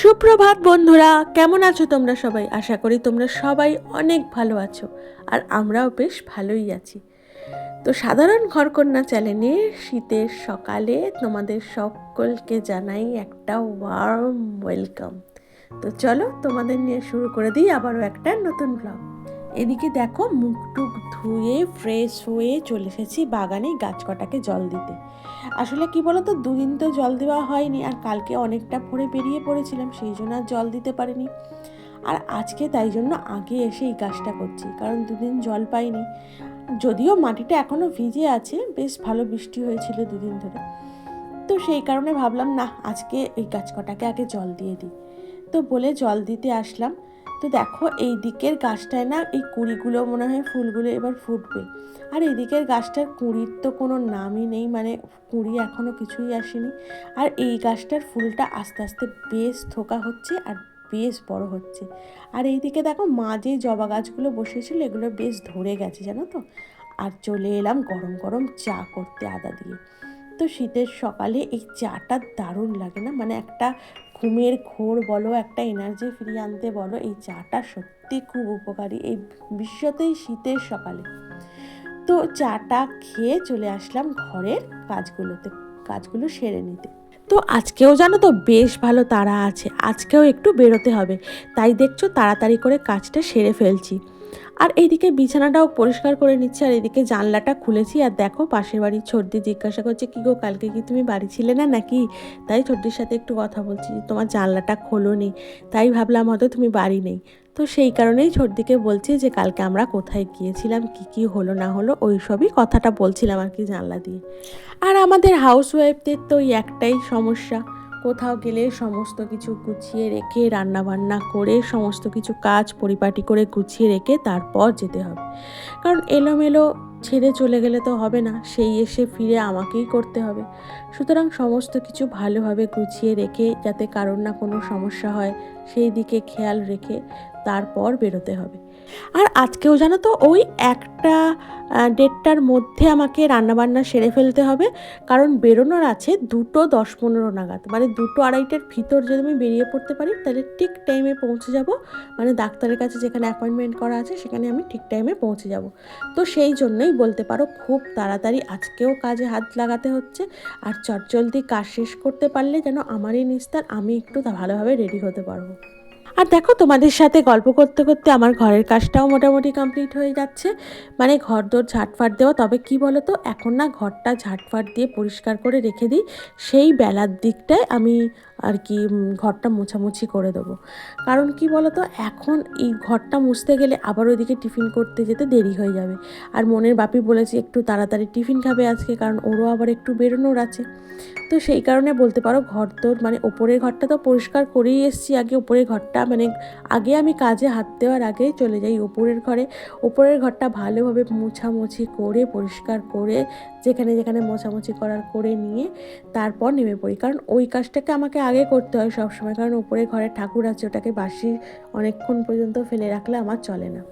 সুপ্রভাত বন্ধুরা, কেমন আছো তোমরা সবাই? আশা করি তোমরা সবাই অনেক ভালো আছো আর আমরাও বেশ ভালোই আছি। তো সাধারণ ঘরকন্যা চ্যানেলে শীতের সকালে তোমাদের সকলকে জানাই একটা ওয়ার্ম ওয়েলকাম তো চলো তোমাদের নিয়ে শুরু করে দিই আবারও একটা নতুন ব্লগ এদিকে দেখো মুখ টুক ধুয়ে ফ্রেশ হয়ে চলে এসেছি বাগানে গাছ কটাকে জল দিতে। আসলে কি বলতো, দুদিন তো জল দেওয়া হয়নি আর কালকে অনেকটা ভোরে বেরিয়ে পড়েছিলাম, সেই জন্য আর জল দিতে পারিনি। আর আজকে তাই জন্য আগে এসে এই কাজটা করছি, কারণ দুদিন জল পাইনি। যদিও মাটিটা এখনও ভিজে আছে, বেশ ভালো বৃষ্টি হয়েছিল দুদিন ধরে। তো সেই কারণে ভাবলাম, না, আজকে এই গাছ কটাকে আগে জল দিয়ে দিই। তো বলে জল দিতে আসলাম। তো দেখো, এই দিকের গাছটায় না এই কুড়িগুলো মনে হয় ফুলগুলো এবার ফুটবে। আর এদিকের গাছটার কুঁড়ির তো কোনো নামই নেই মানে কুঁড়ি এখনও কিছুই আসেনি। আর এই গাছটার ফুলটা আস্তে আস্তে বেশ থোকা হচ্ছে আর বেশ বড় হচ্ছে। আর এইদিকে দেখো, মা যে জবা গাছগুলো বসেছিল এগুলো বেশ ধরে গেছে, জানো তো? আর চলে এলাম গরম গরম চা করতে আদা দিয়ে। তো শীতের সকালে এই চাটা দারুণ লাগে না? মানে একটা ঘুমের ঘোর বলো, একটা এনার্জি ফিরিয়ে আনতে বলো, এই চাটা সত্যি খুব উপকারী। এই বিশ্বতেই শীতের সকালে। তো চাটা খেয়ে চলে আসলাম ঘরের কাজগুলোতে, কাজগুলো সেরে নিতে। তো আজকেও জানো তো বেশ ভালো তারা আছে, আজকেও একটু বেরোতে হবে। তাই দেখছ তাড়াতাড়ি করে কাজটা সেরে ফেলছি। আর এইদিকে বিছানাটাও পরিষ্কার করে নিচ্ছি, আর এদিকে জানলাটা খুলেছি। আর দেখো, পাশের বাড়ির ছোটদি জিজ্ঞাসা করছে, কী গো, কালকে কি তুমি বাড়ি ছিলে না নাকি? তাই ছোটদির সাথে একটু কথা বলছি তোমার জানলাটা খোলো নি তাই ভাবলাম হয়তো তুমি বাড়ি নেই। তো সেই কারণেই ছোটদিকে বলছি যে, কালকে আমরা কোথায় গিয়েছিলাম, কি কি হলো না হলো, ওই সবই কথাটা বলছিলাম আর কি জানলা দিয়ে। আর আমাদের হাউস ওয়াইফদের তো ওই একটাই সমস্যা। কোথাও গেলে সমস্ত কিছু গুছিয়ে রেখে রান্না বান্না করে, সমস্ত কিছু কাজ পরিপাটি করে গুছিয়ে রেখে তারপর যেতে হবে। কারণ এলোমেলো ছেড়ে চলে গেলে তো হবে না, সেই এসে ফিরে আমাকেই করতে হবে। সুতরাং সমস্ত কিছু ভালোভাবে গুছিয়ে রেখে, যাতে কারোর না কোনো সমস্যা হয়, সেই দিকে খেয়াল রেখে তারপর বেরোতে হবে। আর আজকেও জানো তো, ওই একটা ডেটটার মধ্যে আমাকে রান্নাবান্না সেরে ফেলতে হবে। কারণ বেরোনোর আছে দুটো দশ পনেরো নাগাদ। মানে দুটো আড়াইটের ভিতর যদি আমি বেরিয়ে পড়তে পারি, তাহলে ঠিক টাইমে পৌঁছে যাব। মানে ডাক্তারের কাছে যেখানে অ্যাপয়েন্টমেন্ট করা আছে, সেখানে আমি ঠিক টাইমে পৌঁছে যাব। তো সেই জন্যই বলতে পারো, খুব তাড়াতাড়ি আজকেও কাজে হাত লাগাতে হচ্ছে। আর চটজলদি কাজ শেষ করতে পারলে যেন আমারই নিস্তার, আমি একটু ভালোভাবে রেডি হতে পারব। আর দেখো, তোমাদের সাথে গল্প করতে করতে আমার ঘরের কাজটাও মোটামুটি কমপ্লিট হয়ে যাচ্ছে। মানে ঘর দোর ঝাটফাট দেওয়া, তবে কি বলো তো এখন না ঘরটা ঝাটফাট দিয়ে পরিষ্কার করে রেখে দিই। সেই বেলার দিকটায় আমি আর কি ঘরটা মোছামুছি করে দেবো। কারণ কি বলো তো এখন এই ঘরটা মুছতে গেলে আবার ওইদিকে টিফিন করতে যেতে দেরি হয়ে যাবে। আর মনের বাপি বলেছে, একটু তাড়াতাড়ি টিফিন খাবে আজকে, কারণ ওরও আবার একটু বেরোনোর আছে। তো সেই কারণে বলতে পারো, ঘর তোর মানে ওপরের ঘরটা তো পরিষ্কার করেই এসছি আগে। ওপরের ঘরটা মানে আগে আমি কাজে হাত দেওয়ার আগে চলে যাই ওপরের ঘরে। ওপরের ঘরটা ভালোভাবে মোছামুছি করে, পরিষ্কার করে যেখানে যেখানে মোছামুছি করার করে নিয়ে তারপর নেমে পড়ি। কারণ ওই কাজটাকে আমাকে আগে করতে হয় সবসময়। কারণ ওপরে ঘরে ঠাকুর আছে, ওটাকে বাসি অনেকক্ষণ পর্যন্ত ফেলে রাখলে আমার চলে না।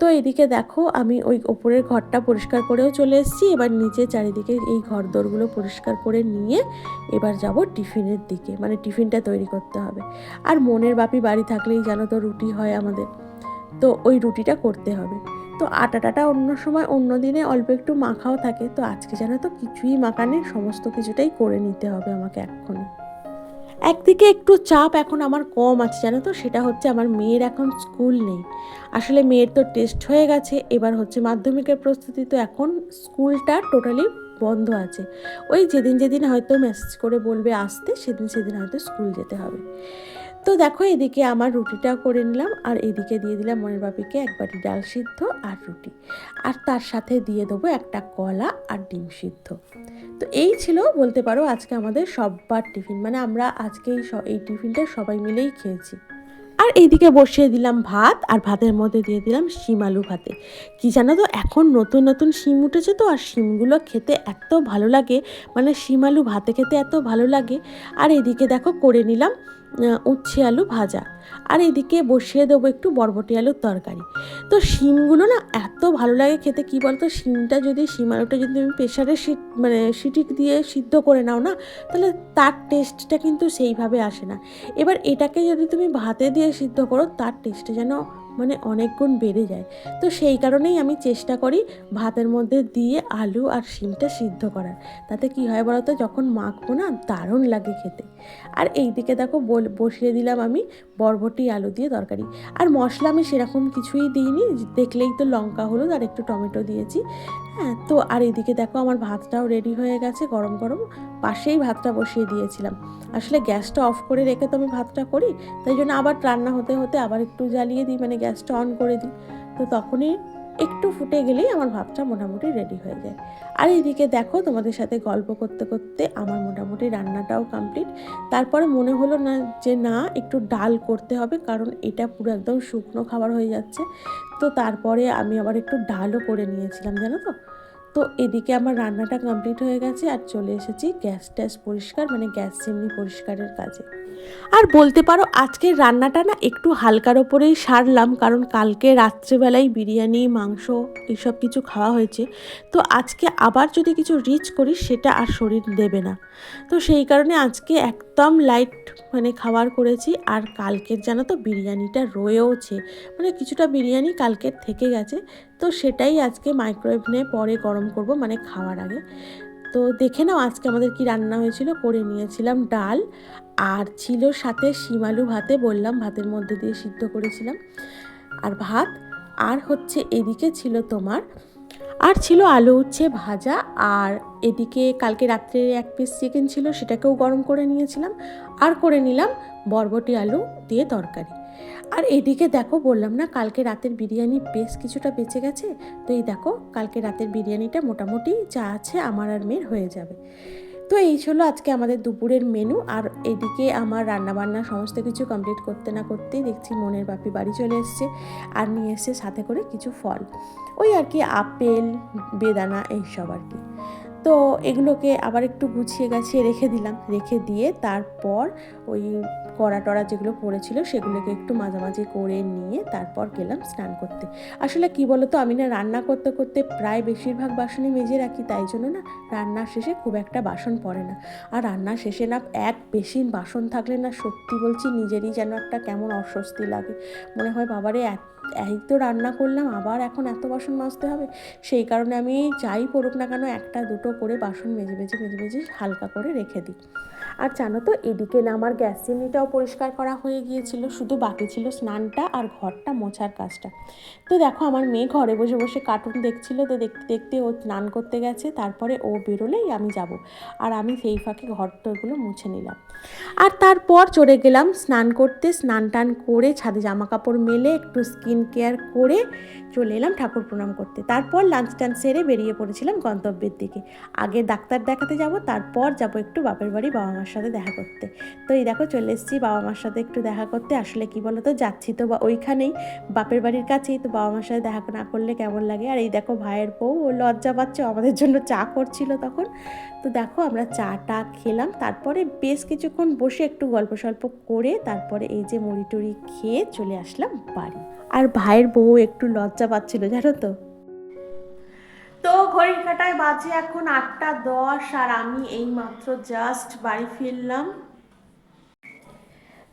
তো এদিকে দেখো, আমি ওই ওপরের ঘরটা পরিষ্কার করেও চলে এসেছি। এবার নিচে চারিদিকে এই ঘর দোরগুলো পরিষ্কার করে নিয়ে এবার যাব টিফিনের দিকে। মানে টিফিনটা তৈরি করতে হবে। আর মনের বাপি বাড়ি থাকলেই জানো তো রুটি হয় আমাদের। তো ওই রুটিটা করতে হবে। তো আটাটাটা অন্য সময় অন্য দিনে অল্প একটু মাখাও থাকে। তো আজকে জানো তো কিছুই মাখা নেই, সমস্ত কিছুটাই করে নিতে হবে আমাকে এক্ষুনি। একদিকে একটু চাপ এখন আমার কম আছে জানো তো, সেটা হচ্ছে আমার মেয়ের এখন স্কুল নেই। আসলে মেয়ের তো টেস্ট হয়ে গেছে, এবার হচ্ছে মাধ্যমিকের প্রস্তুতি তো এখন স্কুলটা টোটালি বন্ধ আছে। ওই যেদিন যেদিন হয়তো মেসেজ করে বলবে আসতে, সেদিন সেদিন হয়তো স্কুল যেতে হবে। তো দেখো, এদিকে আমার রুটিটা করে নিলাম আর এদিকে দিয়ে দিলাম মনের বাপিকে এক বাটি ডাল সিদ্ধ আর রুটি। আর তার সাথে দিয়ে দেবো একটা কলা আর ডিম সিদ্ধ। তো এই ছিল বলতে পারো আজকে আমাদের সববার টিফিন মানে আমরা আজকে এই এই টিফিনটা সবাই মিলেই খেয়েছি। আর এইদিকে বসিয়ে দিলাম ভাত আর ভাতের মধ্যে দিয়ে দিলাম শিম আলু ভাতে। কি জানো তো, এখন নতুন নতুন শিম উঠেছে তো, আর শিমগুলো খেতে এত ভালো লাগে মানে শিম আলু ভাতে খেতে এত ভালো লাগে। আর এদিকে দেখো, করে নিলাম উচ্ছে আলু ভাজা। আর এদিকে বসিয়ে দেবো একটু বরবটি আলুর তরকারি। তো শিমগুলো না এত ভালো লাগে খেতে, কি বলতো? শিমটা যদি, শিম আলুটা যদি তুমি প্রেশারে মানে সিটি দিয়ে সিদ্ধ করে নাও না, তাহলে তার টেস্টটা কিন্তু সেইভাবে আসে না। এবার এটাকে যদি তুমি ভাতে দিয়ে সিদ্ধ করো, তার টেস্টটা যেন মানে অনেক গুণ বেড়ে যায়। তো সেই কারণেই আমি চেষ্টা করি ভাতের মধ্যে দিয়ে আলু আর শিমটা সিদ্ধ করার। তাতে কি হয় বলতো? যখন মাখবো না, দারুণ লাগে খেতে। আর এই দিকে দেখো বসিয়ে দিলাম আমি বরবটি, আলু দিয়ে তরকারি। আর মশলা আমি সেরকম কিছুই দিইনি, দেখলেই তো লঙ্কা, হলুদ আর একটু টমেটো দিয়েছি। হ্যাঁ তো আর এদিকে দেখো আমার ভাতটাও রেডি হয়ে গেছে, গরম গরম। পাশেই ভাতটা বসিয়ে দিয়েছিলাম। আসলে গ্যাসটা অফ করে রেখে তো আমি ভাতটা করি, তাই জন্য আবার রান্না হতে হতে আবার একটু জ্বালিয়ে দিই মানে গ্যাসটা অন করে দিই। তো তখনই একটু ফুটে গেলেই আমার ভাবটা মোটামুটি রেডি হয়ে যায়। আর এদিকে দেখো, তোমাদের সাথে গল্প করতে করতে আমার মোটামুটি রান্নাটাও কমপ্লিট তারপরে মনে হলো না যে না, একটু ডাল করতে হবে, কারণ এটা পুরো একদম শুকনো খাবার হয়ে যাচ্ছে। তো তারপরে আমি আবার একটু ডালও করে নিয়েছিলাম, জানো তো? তো এদিকে আমার রান্নাটা কমপ্লিট হয়ে গেছে আর চলে এসেছি গ্যাস ট্যাস পরিষ্কার মানে গ্যাস চিমনি পরিষ্কারের কাজে। আর বলতে পারো আজকের রান্নাটা না একটু হালকার ওপরেই সারলাম, কারণ কালকে রাত্রেবেলায় বিরিয়ানি, মাংস এইসব কিছু খাওয়া হয়েছে। তো আজকে আবার যদি কিছু রিচ করি সেটা আর শরীর দেবে না। তো সেই কারণে আজকে একদম লাইট মানে খাবার করেছি আর কালকের জানো তো বিরিয়ানিটা রয়েওছে। মানে কিছুটা বিরিয়ানি কালকের থেকে গেছে। তো সেটাই আজকে মাইক্রোওয়েভনে পরে গরম করব মানে খাওয়ার আগে। তো দেখে নাও আজকে আমাদের কি রান্না হয়েছিল। করে নিয়েছিলাম ডাল আর ছিল সাথে শিমালু ভাতে, বললাম ভাতের মধ্যে দিয়ে সিদ্ধ করেছিলাম। আর ভাত, আর হচ্ছে এদিকে ছিল তোমার, আর ছিল আলু উচ্ছে ভাজা, আর এদিকে কালকে রাত্রে এক পিস চিকেন ছিল, সেটাকেও গরম করে নিয়েছিলাম। আর করে নিলাম বরবটি আলু দিয়ে তরকারি। আর এদিকে দেখো বললাম না, কালকে রাতের বিরিয়ানি বেশ কিছুটা বেঁচে গেছে। তো এই দেখো, কালকে রাতের বিরিয়ানিটা মোটামুটি যা আছে আমার আর মেয়ের হয়ে যাবে। তো এই ছিল আজকে আমাদের দুপুরের মেনু আর এদিকে আমার রান্নাবান্না সমস্ত কিছু কমপ্লিট করতে না করতেই দেখছি মনের বাপি বাড়ি চলে এসছে, আর নিয়ে এসছে সাথে করে কিছু ফল। ওই আর কি, আপেল, বেদানা, এইসব আর কি। তো এগুলোকে আবার একটু গুছিয়ে গাছিয়ে রেখে দিলাম। রেখে দিয়ে তারপর ওই কড়া টড়া যেগুলো পড়েছিল সেগুলোকে একটু মাঝামাঝি করে নিয়ে তারপর গেলাম স্নান করতে। আসলে কি বলতো, আমি না রান্না করতে করতে প্রায় বেশিরভাগ বাসনই মেজে রাখি, তাই জন্য না রান্নার শেষে খুব একটা বাসন পড়ে না। আর রান্নার শেষে না এক বেশি বাসন থাকলে না সত্যি বলছি নিজেরই যেন একটা কেমন অস্বস্তি লাগে। মনে হয়, বাবারে এক এই তো রান্না করলাম, আবার এখন এত বাসন মাজতে হবে? সেই কারণে আমি যাই পড়ুক না কেন একটা দুটো করে বাসন মেজে মেজে মেজে মেজে হালকা করে রেখে দিই। আর জানো তো, এদিকে না আমার গ্যাস চিমনিটাও পরিষ্কার করা হয়ে গিয়েছিল, শুধু বাকি ছিল স্নানটা আর ঘরটা মোছার কাজটা। তো দেখো, আমার মেয়ে ঘরে বসে বসে কার্টুন দেখছিল, তো দেখতে দেখতে ও স্নান করতে গেছে, তারপরে ও বেরোলেই আমি যাব। আর আমি সেই ফাঁকে ঘর টরগুলো মুছে নিলাম। আর তারপর চলে গেলাম স্নান করতে, স্নান টান করে ছাদে জামা কাপড় মেলে, একটু স্কিন কেয়ার করে চলে এলাম ঠাকুর প্রণাম করতে। তারপর লাঞ্চ টাঞ্চ সেরে বেরিয়ে পড়েছিলাম গন্তব্যের দিকে। আগে ডাক্তার দেখাতে যাব, তারপর যাব একটু বাপের বাড়ি বাবা মার সাথে দেখা করতে। তো এই দেখো চলে এসেছি বাবা মার সাথে একটু দেখা করতে। আসলে কি বলো তো যাচ্ছি তো বা ওইখানেই, বাপের বাড়ির কাছেই তো বাবা মার সাথে দেখা না করলে কেমন লাগে? আর এই দেখো ভাইয়ের বউ, ও লজ্জা পাচ্ছে আমাদের জন্য চা করছিল তখন। তো দেখো আমরা চা টা খেলাম, তারপরে বেশ কিছুক্ষণ বসে একটু গল্প সল্প করে তারপরে এই যে মুড়ি টুড়ি খেয়ে চলে আসলাম বাড়ি। আর ভাইয়ের বউ একটু লজ্জা পাচ্ছিল, জানো তো? তো ঘড়ির কাটায় বাজে এখন আটটা দশ আর আমি এই মাত্র জাস্ট বাড়ি ফিরলাম।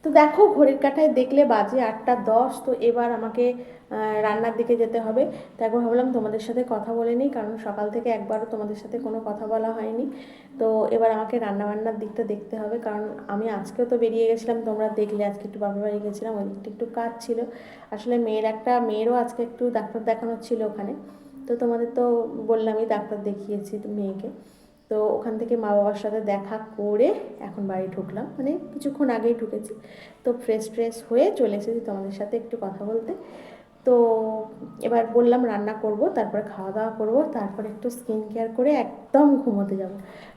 তো দেখো ঘড়ির কাটায় দেখলে বাজে আটটা দশ, তো এবার আমাকে রান্নার দিকে যেতে হবে। তো ভাবলাম তোমাদের সাথে কথা বলে নিই, কারণ সকাল থেকে একবারও তোমাদের সাথে কোনো কথা বলা হয়নি। তো এবার আমাকে রান্নাবান্নার দিকটা দেখতে হবে, কারণ আমি আজকেও তো বেরিয়ে গেছিলাম, তোমরা দেখলে আজকে একটু বাপের বাড়ি গেছিলাম, ওই দিকটা একটু কাজ ছিল। আসলে মেয়ের একটা, মেয়েরও আজকে একটু ডাক্তার দেখানো ছিল ওখানে। তো তোমাদের তো বললামই ডাক্তার দেখিয়েছি তো মেয়েকে। তো ওখান থেকে মা বাবার সাথে দেখা করে এখন বাড়ি ঢুকলাম। মানে কিছুক্ষণ আগেই ঢুকেছি। তো ফ্রেশ ফ্রেশ হয়ে চলে এসেছি তোমাদের সাথে একটু কথা বলতে। তো এবার বললাম রান্না করব, তারপরে খাওয়া দাওয়া করব, তারপরে একটু স্কিন কেয়ার করে একদম ঘুমোতে যাব।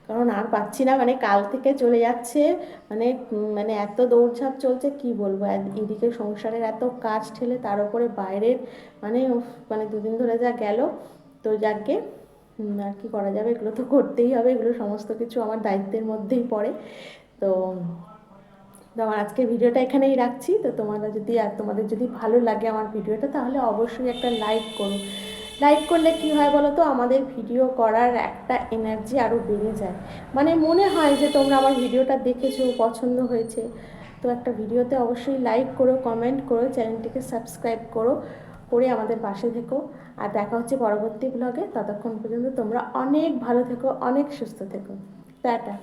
কারণ আর পাচ্ছি না মানে কাল থেকে চলে যাচ্ছে মানে মানে এত দৌড়ঝাঁপ চলছে, কি বলব? এদিকে সংসারের এত কাজ ঠেলে তার উপরে বাইরের মানে মানে দুদিন ধরে যা গেল, তো যাকে আর কি করা যাবে? এগুলো তো করতেই হবে, এগুলো সমস্ত কিছু আমার দায়িত্বের মধ্যেই পড়ে। তো তো আমার আজকের ভিডিওটা এখানেই রাখছি। তো তোমরা যদি, আর তোমাদের যদি ভালো লাগে আমার ভিডিওটা, তাহলে অবশ্যই একটা লাইক করো। লাইক করলে কি হয় বলো তো, আমাদের ভিডিও করার একটা এনার্জি আরও বেড়ে যায়। মানে মনে হয় যে তোমরা আমার ভিডিওটা দেখেছ, পছন্দ হয়েছে। তো একটা ভিডিওতে অবশ্যই লাইক করো কমেন্ট করো, চ্যানেলটিকে সাবস্ক্রাইব করো, করে আমাদের পাশে থেকো। আর দেখা হচ্ছে পরবর্তী ব্লগে ততক্ষণ পর্যন্ত তোমরা অনেক ভালো থেকো, অনেক সুস্থ থেকো। টাটা।